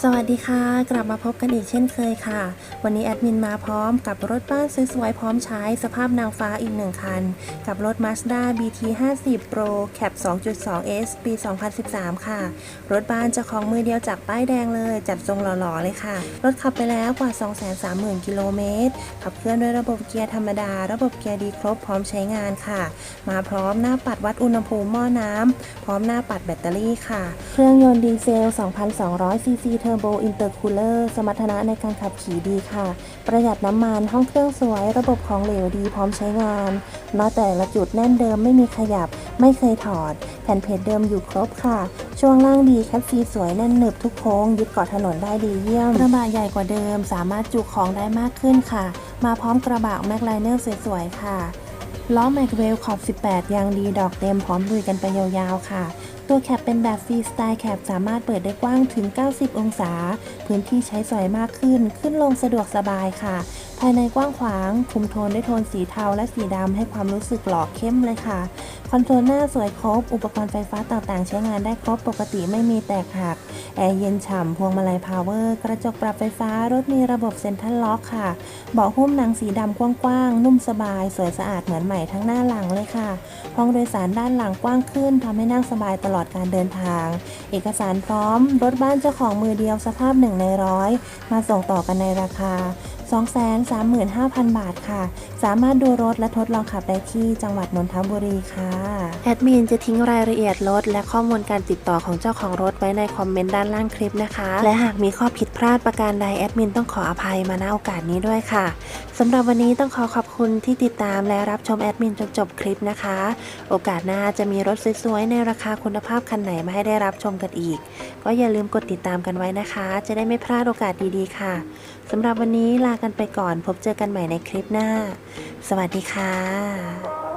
สวัสดีค่ะ กลับมาพบกันอีกเช่นเคยค่ะ วันนี้แอดมินมาพร้อมกับรถบ้านสวยๆพร้อมใช้สภาพนางฟ้าอีกหนึ่งคัน กับรถ Mazda BT 50 Pro Cap 2.2S ปี 2013 ค่ะ รถบ้านจะของมือเดียวจากป้ายแดงเลย จัดทรงหล่อๆเลยค่ะ รถขับไปแล้วกว่า 230,000 กิโลเมตร ขับเคลื่อนด้วยระบบเกียร์ธรรมดา ระบบเกียร์ดีครบพร้อมใช้งานค่ะ มาพร้อมหน้าปัดวัดอุณหภูมิหม้อน้ำพร้อมหน้าปัดแบตเตอรี่ค่ะ เครื่องยนต์ดีเซล 2,200ซีซีเทอร์โบอินเตอร์คูลเลอร์สมรรถนะในการขับขี่ดีค่ะ ประหยัดน้ำมันห้องเครื่องสวย ระบบของเหลวดีพร้อมใช้งานล้อแต่ละจุดแน่นเดิมไม่มีขยับ ไม่เคยถอด แผ่นเพจเดิมอยู่ครบค่ะ ช่วงล่างดีแคปซีสวยแน่นหนึบทุกโค้ง ยึดเกาะถนนได้ดีเยี่ยมกระบะใหญ่กว่าเดิม สามารถจุของได้มากขึ้นค่ะ มาพร้อมกระบะแม็กไลเนอร์สวยๆค่ะล้อแม็กเวลขอบ 18 ยางดีดอกเต็มพร้อมลุยกันไปยาวๆค่ะ ตัวแคปเป็นแบบฟรีสไตล์แคปสามารถเปิดได้กว้างถึง 90 องศา พื้นที่ใช้สอยมากขึ้น ขึ้นลงสะดวกสบายค่ะ ภายในกว้างขวาง คุมโทนด้วยโทนสีเทาและสีดำให้ความรู้สึกหล่อเข้มเลยค่ะ คอนโซลหน้าสวยครบ อุปกรณ์ไฟฟ้าต่างๆ ใช้งานได้ครบปกติไม่มีแตกหัก แอร์เย็นฉ่ำ พวงมาลัยพาวเวอร์ กระจกปรับไฟฟ้า รถมีระบบเซ็นทรัลล็อกค่ะ เบาะหุ้มหนังสีดำกว้างๆ นุ่มสบาย สวยสะอาดเหมือนใหม่ทั้งหน้าหลังเลยค่ะ ห้องโดยสารด้านหลังกว้างขึ้นทำให้นั่งสบายตลอดการเดินทาง เอกสารพร้อม รถบ้านเจ้าของมือเดียวสภาพหนึ่งในร้อยมาส่งต่อกันในราคา 235,000 บาทค่ะ สามารถดูรถและทดลองขับได้ที่จังหวัดนนทบุรีค่ะ แอดมินจะทิ้งรายละเอียดรถ และข้อมูลการติดต่อของเจ้าของรถไว้ในคอมเมนต์ด้านล่างคลิปนะคะ และหากมีข้อผิดพลาดประการใดแอดมินต้องขออภัยมาณโอกาสนี้ด้วยค่ะ สำหรับวันนี้ต้องขอขอบคุณที่ติดตามและรับชมแอดมินจนจบคลิปนะคะ โอกาสหน้าจะมีรถสวยๆในราคาคุณภาพคันไหนมาให้ได้รับชมกันอีก ก็อย่าลืมกดติดตามกันไว้นะคะ จะได้ไม่พลาดโอกาสดีๆค่ะสำหรับวันนี้ลากันไปก่อนพบเจอกันใหม่ในคลิปหน้า สวัสดีค่ะ